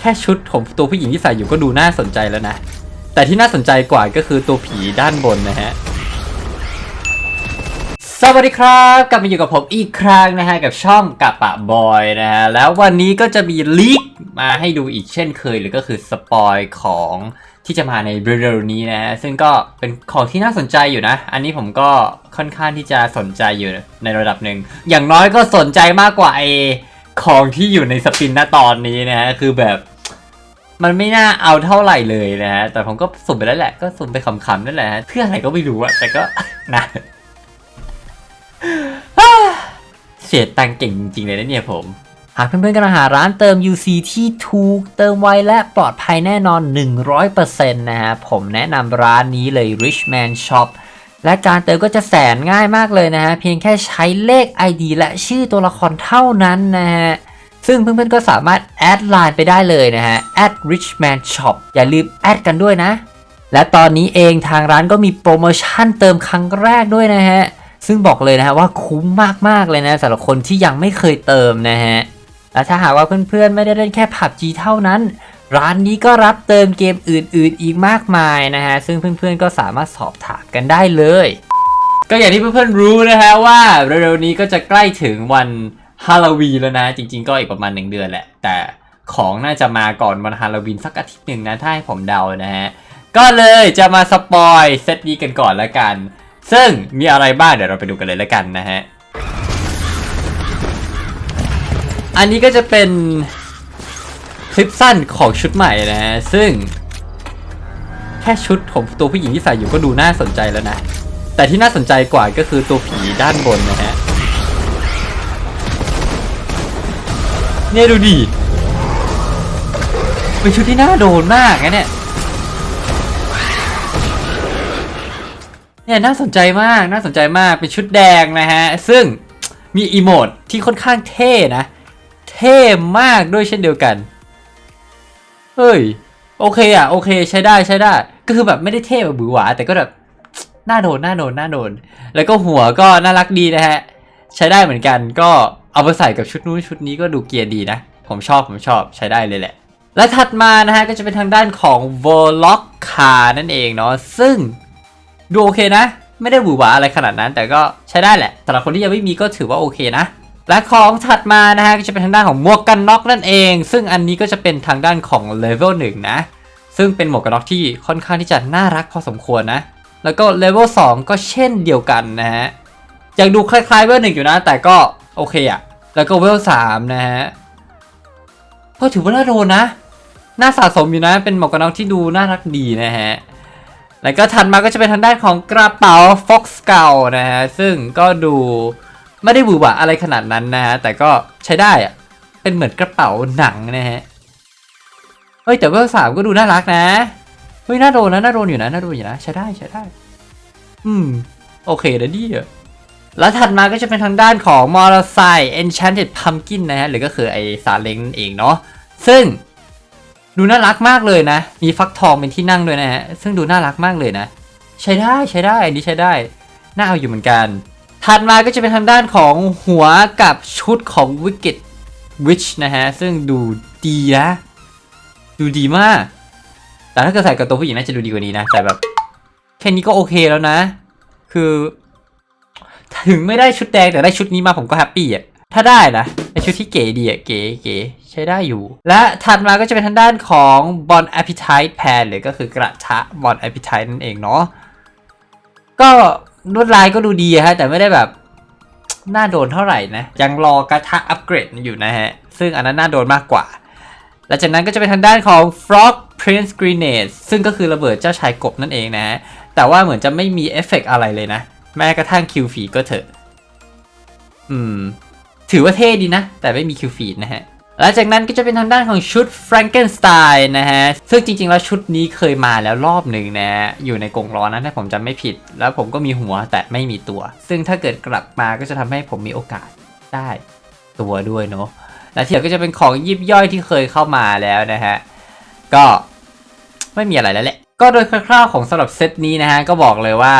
แค่ชุดของตัวผู้หญิงที่ใส่อยู่ก็ดูน่าสนใจแล้วนะ แต่ที่น่าสนใจกว่าก็คือตัวผีด้านบนนะฮะสวัสดีครับกลับมาอยู่กับผมอีกครั้งนะฮะกับช่องกับปะบอยนะฮะแล้ววันนี้ก็จะมีลีกมาให้ดูอีกเช่นเคยหรือก็คือสปอยของที่จะมาในเร็วๆนี้นะฮะซึ่งก็เป็นของที่น่าสนใจอยู่นะ อันนี้ผมก็ค่อนข้างที่จะสนใจอยู่ในระดับหนึ่งอย่างน้อยก็สนใจมากกว่าไอของที่อยู่ในสปินณตอนนี้นะฮะคือแบบ มันไม่น่าเอาเท่าไหร่เลยนะฮะ แต่ผมก็สุ่มไปแล้วแหละ ก็สุ่มไปขำๆนั่นแหละฮะเพื่ออะไรก็ไม่รู้อะแต่ก็นะเสียตังเก่งจริงๆเลยนะเนี่ยผม หากเพื่อนๆกำลังหาร้านเติม UC ที่ถูกเติมไวและปลอดภัยแน่นอน 100%นะฮะ ผมแนะนำร้านนี้เลย Richman Shop และการเติมก็จะแสนง่ายมากเลยนะฮะ เพียงแค่ใช้เลข ID และชื่อตัวละครเท่านั้นนะฮะ ซึ่งเพื่อนๆก็สามารถแอดไลน์ไปได้เลยนะฮะ @richman shop อย่าลืมแอดกันด้วยนะ และตอนนี้เองทางร้านก็มีโปรโมชั่นเติมครั้งแรกด้วยนะฮะ ซึ่งบอกเลยนะฮะว่าคุ้มมากๆเลยนะสำหรับคนที่ยังไม่เคยเติมนะฮะ และถ้าหากว่าเพื่อนๆไม่ได้เล่นแค่ผับจีเท่านั้นร้านนี้ก็รับเติมเกมอื่น ๆ อีกมากมายนะฮะ ซึ่งเพื่อน ๆ ก็สามารถสอบถามกันได้เลย ก็อย่างที่เพื่อน ๆ รู้นะฮะว่าเร็วๆนี้ก็จะใกล้ถึงวัน ฮาโลวีนแล้วนะ จริง ๆ ก็อีกประมาณหนึ่งเดือนแหละ แต่ของน่าจะมาก่อนวันฮาโลวีนสักอาทิตย์หนึ่งนะ ถ้าให้ผมเดานะฮะ ก็เลยจะมาสปอยเซตนี้กันก่อนละกัน ซึ่งมีอะไรบ้างเดี๋ยวเราไปดูกันเลยละกันนะฮะ อันนี้ก็จะเป็นคลิปสั้นของชุดใหม่นะฮะ ซึ่ง แค่ชุดของตัวผู้หญิงที่ใส่อยู่ก็ดูน่าสนใจแล้วนะ แต่ที่น่าสนใจกว่าก็คือตัวผีด้านบนนะฮะ เนี่ยดูดิเป็นชุดที่น่าโดนมากนะเนี่ย เนี่ยน่าสนใจมาก น่าสนใจมาก เป็นชุดแดงนะฮะ ซึ่งมีอีโมดที่ค่อนข้างเท่นะ เท่มากด้วยเช่นเดียวกัน เฮ้ย โอเคอะ โอเคใช้ได้ใช้ได้ ก็คือแบบไม่ได้เท่แบบบือหวา แต่ก็แบบน่าโดนน่าโดนน่าโดน แล้วก็หัวก็น่ารักดีนะฮะ ใช้ได้เหมือนกันก็ เอาไปใส่กับชุดนู้นชุดนี้ก็ดูเกียร์ดีนะ ผมชอบผมชอบใช้ได้เลยแหละ และถัดมานะฮะก็จะเป็นทางด้านของ v o l o c c a นั่นเองเนาะซึ่งดูโอเคนะ ไม่ได้หวือหวาอะไรขนาดนั้น แต่ก็ใช้ได้แหละสำหรับคนที่ยังไม่มีก็ถือว่าโอเคนะและของถัดมานะฮะก็จะเป็นทางด้านของหมวกกันน็อกนั่นเอง ซึ่งอันนี้ก็จะเป็นทางด้านของเลเวล1นะ ซึ่งเป็นหมวกกันน็อกที่ค่อนข้างที่จะน่ารักพอสมควรนะ แล้วก็เลเวล2ก็เช่นเดียวกันนะฮะยังดูคล้ายๆเวลหนึ่งอยู่นะ แต่ก็โอเคอะ แล้วก็เวลสามนะฮะก็ถือว่าน่าโดนนะ น่าสะสมอยู่นะ เป็นหมวกกันน็อกที่ดูน่ารักดีนะฮะ แล้วก็ถัดมาก็จะเป็นทางด้านของกระเป๋า Fox s c u l นะฮะ ซึ่งก็ดูไม่ได้หวือหวาอะไรขนาดนั้นนะฮะ แต่ก็ใช้ได้อะเป็นเหมือนกระเป๋าหนังนะฮะ เฮ้ยแต่เวลสามก็ดูน่ารักนะ เฮ้ยน่าโดนนะน่าโดนอยู่นะน่าโดนอยู่นะ ใช้ได้ใช้ได้ อืม โอเคนะดีอะ แล้วถัดมาก็จะเป็นทางด้านของมอเตอร์ไซค์ Enchanted Pumpkin นะฮะ หรือก็คือไอซาเล้งนั่นเองเนาะ ซึ่งดูน่ารักมากเลยนะ มีฟักทองเป็นที่นั่งด้วยนะฮะ ซึ่งดูน่ารักมากเลยนะ ใช้ได้ใช้ได้อันนี้ใช้ได้ น่าเอาอยู่เหมือนกัน ถัดมาก็จะเป็นทางด้านของหัวกับชุดของ Wicked Witch นะฮะ ซึ่งดูดีนะ ดูดีมาก แต่ถ้าเกิดใส่กับตัวผู้หญิงน่าจะดูดีกว่านี้นะ แต่แบบแค่นี้ก็โอเคแล้วนะ คือ ถึงไม่ได้ชุดแดงแต่ได้ชุดนี้มาผมก็แฮปปี้อะถ้าได้นะไอชุดที่เก๋ดีอะเก๋เก๋ใช้ได้อยู่ และถัดมาก็จะเป็นทางด้านของบอล appetite pan หรือก็คือกระทะบอล appetite นั่นเองเนาะก็ลวดลายก็ดูดีฮะแต่ไม่ได้แบบน่าโดนเท่าไหร่นะ ยังรอกระทะอัปเกรดอยู่นะฮะ ซึ่งอันนั้นน่าโดนมากกว่าและจากนั้นก็จะเป็นทางด้านของ Frog Prince Grenade ซึ่งก็คือระเบิดเจ้าชายกบนั่นเองนะฮะ แต่ว่าเหมือนจะไม่มีเอฟเฟกต์อะไรเลยนะ แม้กระทั่งคิวฟีก็เถอะ อืม ถือว่าเท่ดีนะ แต่ไม่มีคิวฟีนะฮะและจากนั้นก็จะเป็นทางด้านของชุด Frankenstein นะฮะ ซึ่งจริงๆ แล้วชุดนี้เคยมาแล้วรอบหนึ่งนะฮะอยู่ในกรงล้อนะถ้าผมจำไม่ผิด แล้วผมก็มีหัวแต่ไม่มีตัว ซึ่งถ้าเกิดกลับมาก็จะทำให้ผมมีโอกาสได้ตัวด้วยเนาะ และที่เหลือก็จะเป็นของยิบย่อยที่เคยเข้ามาแล้วนะฮะ ก็ไม่มีอะไรแล้วแหละ ก็โดยคร่าวๆของสำหรับเซตนี้นะฮะ ก็บอกเลยว่า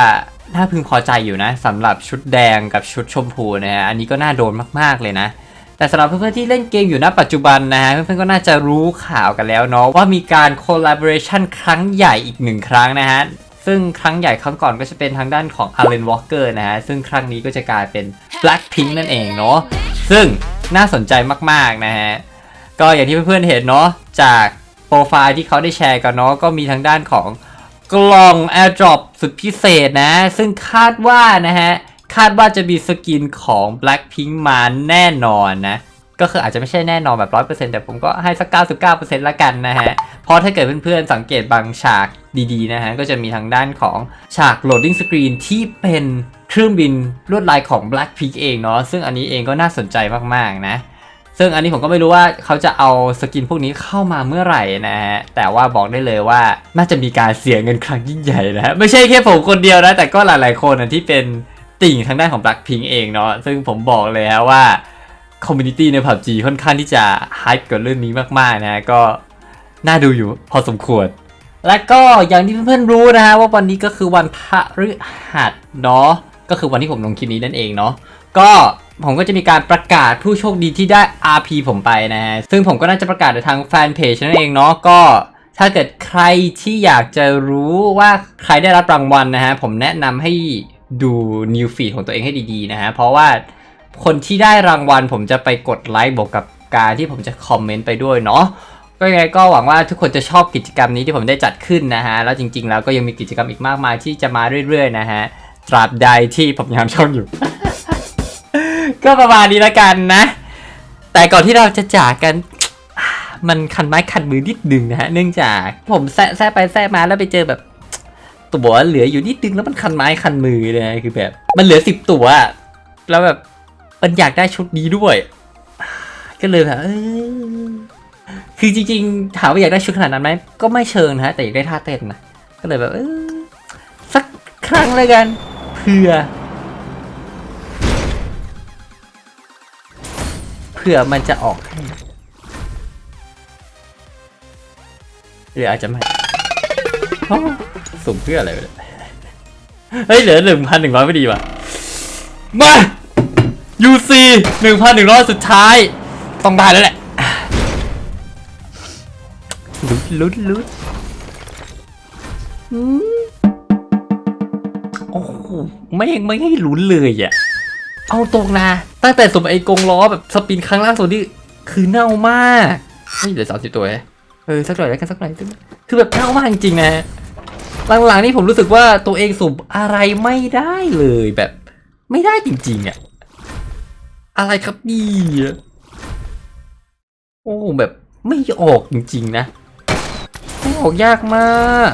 น่าพึงพอใจอยู่นะสำหรับชุดแดงกับชุดชมพูนะฮะอันนี้ก็น่าโดนมากๆเลยนะแต่สำหรับเพื่อนๆที่เล่นเกมอยู่ณปัจจุบันนะฮะเพื่อนๆก็น่าจะรู้ข่าวกันแล้วเนาะว่ามีการ collaboration ครั้งใหญ่อีกหนึ่งครั้งนะฮะซึ่งครั้งใหญ่ครั้งก่อนก็จะเป็นทางด้านของ Alan Walker นะฮะซึ่งครั้งนี้ก็จะกลายเป็น Blackpink นั่นเองเนาะซึ่งน่าสนใจมากๆนะฮะก็อย่างที่เพื่อนๆเห็นเนาะจากโปรไฟล์ที่เขาได้แชร์กันเนาะก็มีทางด้านของ กล่อง AirDrop สุดพิเศษนะ ซึ่งคาดว่านะฮะ คาดว่าจะมีสกินของ Blackpink มาแน่นอนนะ ก็คืออาจจะไม่ใช่แน่นอนแบบ 100%แต่ผมก็ให้สัก 99%ละกันนะฮะ เพราะถ้าเกิดเพื่อนๆ สังเกตบางฉากดีๆนะฮะ ก็จะมีทางด้านของฉาก loading screen ที่เป็นเครื่องบินลวดลายของ Blackpink เองเนาะซึ่งอันนี้เองก็น่าสนใจมากๆนะ ซึ่งอันนี้ผมก็ไม่รู้ว่าเขาจะเอาสกินพวกนี้เข้ามาเมื่อไหร่นะฮะ แต่ว่าบอกได้เลยว่าน่าจะมีการเสียเงินครั้งยิ่งใหญ่นะฮะ ไม่ใช่แค่ผมคนเดียวนะ แต่ก็หลายๆคนนะที่เป็นติ่งทางด้านของ Blackpink เองเนาะ ซึ่งผมบอกเลยฮะว่าคอมมูนิตี้ใน PUBG ค่อนข้างที่จะฮ p e กับเรื่องนี้มากๆนะก็น่าดูอยู่พอสมควร และก็อย่างที่เพื่อนๆรู้นะฮะว่าวันนี้ก็คือวันพระฤหัสเนาะ ก็คือวันที่ผมลงคลิปนี้นั่นเองเนาะ ก็ ผมก็จะมีการประกาศผู้โชคดีที่ได้ RP ผมไปนะฮะ ซึ่งผมก็น่าจะประกาศในทางแฟนเพจนั่นเองเนาะ ก็ถ้าเกิดใครที่อยากจะรู้ว่าใครได้รับรางวัลนะฮะ ผมแนะนำให้ดู New Feed ของตัวเองให้ดีๆนะฮะ เพราะว่าคนที่ได้รางวัลผมจะไปกดไลค์บวกกับการที่ผมจะคอมเมนต์ไปด้วยเนาะก็ยังไงก็หวังว่าทุกคนจะชอบกิจกรรมนี้ที่ผมได้จัดขึ้นนะฮะ แล้วจริงๆ แล้วก็ยังมีกิจกรรมอีกมากมายที่จะมาเรื่อยๆ นะฮะ ตราบใดที่ผมยังช่องอยู่ ก็ประมาณนี้ละกันนะ แต่ก่อนที่เราจะจากกัน มันคันไม้คันมือนิดนึงนะฮะ เนื่องจากผมแซะไปแซะมาแล้วไปเจอแบบ ตัวเหลืออยู่นิดนึงแล้วมันคันไม้คันมือเลยนะคือแบบ มันเหลือสิบตัว แล้วแบบมันอยากได้ชุดนี้ด้วย ก็เลยแบบคือจริงๆ ถามว่าอยากได้ชุดขนาดนั้นไหมก็ไม่เชิงนะฮะ แต่อยากได้ท่าเต้นนะ ก็เลยแบบสักครั้งเลยกัน เพื่อ ผื่อมันจะออกให้หรืออาจจะไม่อ้าวสุ่มเพื่ออะไรวะเนี่ยเฮ้ยเหลือหนึ่งพันหนึ่งร้อยไม่ดีว่ะ มา UC หนึ่งพันหนึ่งร้อยสุดท้าย ต้องได้แล้วแหละลุ้นลุ้นลุ้นอืมโอ้โหไม่ไม่ให้ลุ้นเลยอะ เอาตรงนะ ตั้งแต่สมไอ้กงล้อแบบสปินครั้งล่าสุดนี่คือเน่ามากเฮ้ยเหลือสามสิบตัวเองเออสักหน่อยแล้วกันสักหน่อยคือแบบเน่ามากจริงๆนะหลังๆนี่ผมรู้สึกว่าตัวเองสุ่มอะไรไม่ได้เลยแบบ ไม่ได้จริงๆอะอะไรครับนี่โอ้แบบไม่ออกจริงๆนะไม่ออกยากมาก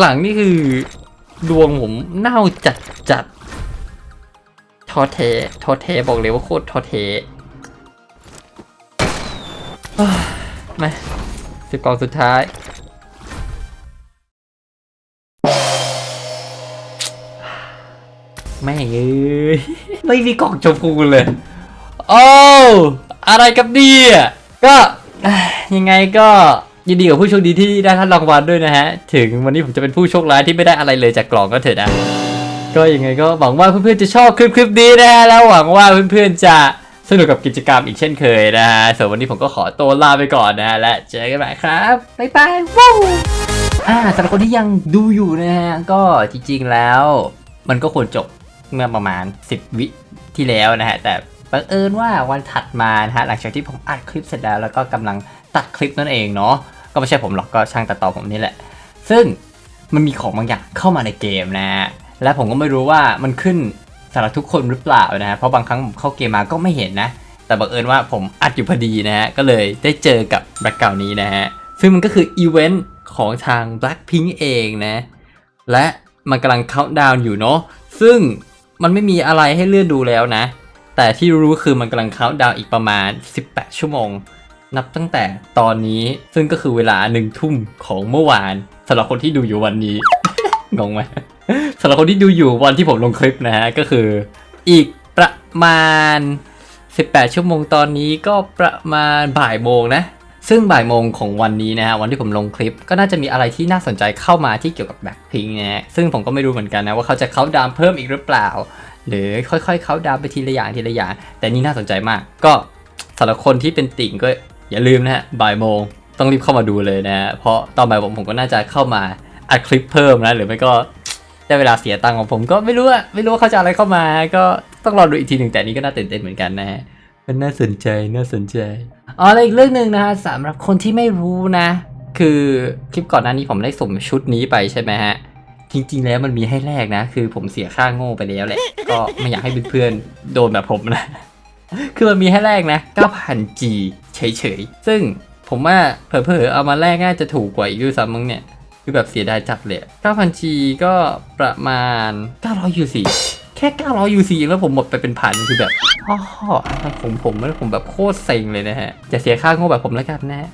หลังๆนี่คือ ดวงผมเน่าจัดจัด ทอแท้ท้อแท้บอกเลยว่าโคตรทอแท้เอ้ยมาสิบกล่องสุดท้าย แม่งเอ้ยไม่มีกล่องชมพูเลย โอ้อะไรกับเนี่ยก็ยังไงก็ยินดีกับผู้โชคดีที่ได้รับรางวัลด้วยนะฮะ ถึงวันนี้ผมจะเป็นผู้โชคร้ายที่ไม่ได้อะไรเลยจากกล่องก็เถอะนะ ก็ยังไงก็หวังว่าเพื่อนๆจะชอบคลิปคลิปนี้นะฮะแล้วหวังว่าเพื่อนๆจะสนุกกับกิจกรรมอีกเช่นเคยนะฮะส่วนวันนี้ผมก็ขอตัวลาไปก่อนนะฮะและเจอกันใหม่ครับบ๊ายบายวู้อ่าสำหรับคนที่ยังดูอยู่นะฮะก็จริงๆแล้ว มันก็ควรจบเมื่อประมาณ 10 วิที่แล้วนะฮะแต่บังเอิญว่าวันถัดมานะฮะหลังจากที่ผมอัดคลิปเสร็จแล้ว แล้วก็กำลังตัดคลิปนั่นเองเนาะก็ไม่ใช่ผมหรอกก็ช่างตัดต่อผมนี่แหละ ซึ่งมันมีของบางอย่างเข้ามาในเกมนะฮะ และผมก็ไม่รู้ว่ามันขึ้นสำหรับทุกคนหรือเปล่านะฮะเพราะบางครั้งผมเข้าเกมมาก็ไม่เห็นนะ แต่บังเอิญว่าผมอัดอยู่พอดีนะฮะ ก็เลยได้เจอกับแบ็คเก่านี้นะฮะ ซึ่งมันก็คืออีเวนต์ของทาง Blackpink เองนะ และมันกำลัง count down อยู่เนาะซึ่งมันไม่มีอะไรให้เลื่อนดูแล้วนะ แต่ที่รู้คือมันกำลัง count down อีกประมาณ 18 ชั่วโมง นับตั้งแต่ตอนนี้ซึ่งก็คือเวลาหนึ่งทุ่มของเมื่อวานสำหรับคนที่ดูอยู่วันนี้ งงไหมสำหรับคนที่ดูอยู่วันที่ผมลงคลิปนะฮะ ก็คืออีกประมาณ 18 ชั่วโมงตอนนี้ก็ประมาณบ่ายโมงนะ ซึ่งบ่ายโมงของวันนี้นะฮะ วันที่ผมลงคลิป ก็น่าจะมีอะไรที่น่าสนใจเข้ามาที่เกี่ยวกับแบ็คพิงนะฮะ ซึ่งผมก็ไม่รู้เหมือนกันนะว่าเขาจะเขาดามเพิ่มอีกหรือเปล่า หรือค่อยๆเขาดาวไปทีละอย่างทีละอย่าง แต่นี่น่าสนใจมาก ก็สำหรับคนที่เป็นติ่งก็อย่าลืมนะฮะบ่ายโมงต้องรีบเข้ามาดูเลยนะฮะ เพราะตอนบ่ายผมผมก็น่าจะเข้ามา อัดคลิปเพิ่มนะหรือไม่ก็ได้เวลาเสียตังค์ของผมก็ไม่รู้อะไม่รู้ว่าเขาจะอะไรเข้ามา ก็ต้องรอดูอีกทีหนึ่งแต่นี่ก็น่าตื่นเต้นเหมือนกันนะฮะมันน่าสนใจน่าสนใจอ๋อแล้วอีกเรื่องหนึ่งนะฮะสำหรับคนที่ไม่รู้นะ คือคลิปก่อนหน้านี้ผมได้ส่งชุดนี้ไปใช่ไหมฮะจริงๆแล้วมันมีให้แลกนะ คือผมเสียค่าโง่ไปแล้วแหละ ก็ไม่อยากให้เพื่อนๆโดนแบบผมนะ คือมันมีให้แลกนะ 9,000G เฉยๆ ซึ่งผมว่าเผลอๆเอามาแลกน่าจะถูกกว่าอีกด้วยซ้ำมั้งเนี่ย คือแบบเสียดายจัดเลย 9,000G ก็ประมาณ 900 UC แค่ 900 UC เองแล้วผมหมดไปเป็นพันคือแบบอ๋อผมผมผมแบบโคตรเซ็งเลยนะฮะจะเสียค่าโง่แบบผมแล้วกันนะฮะ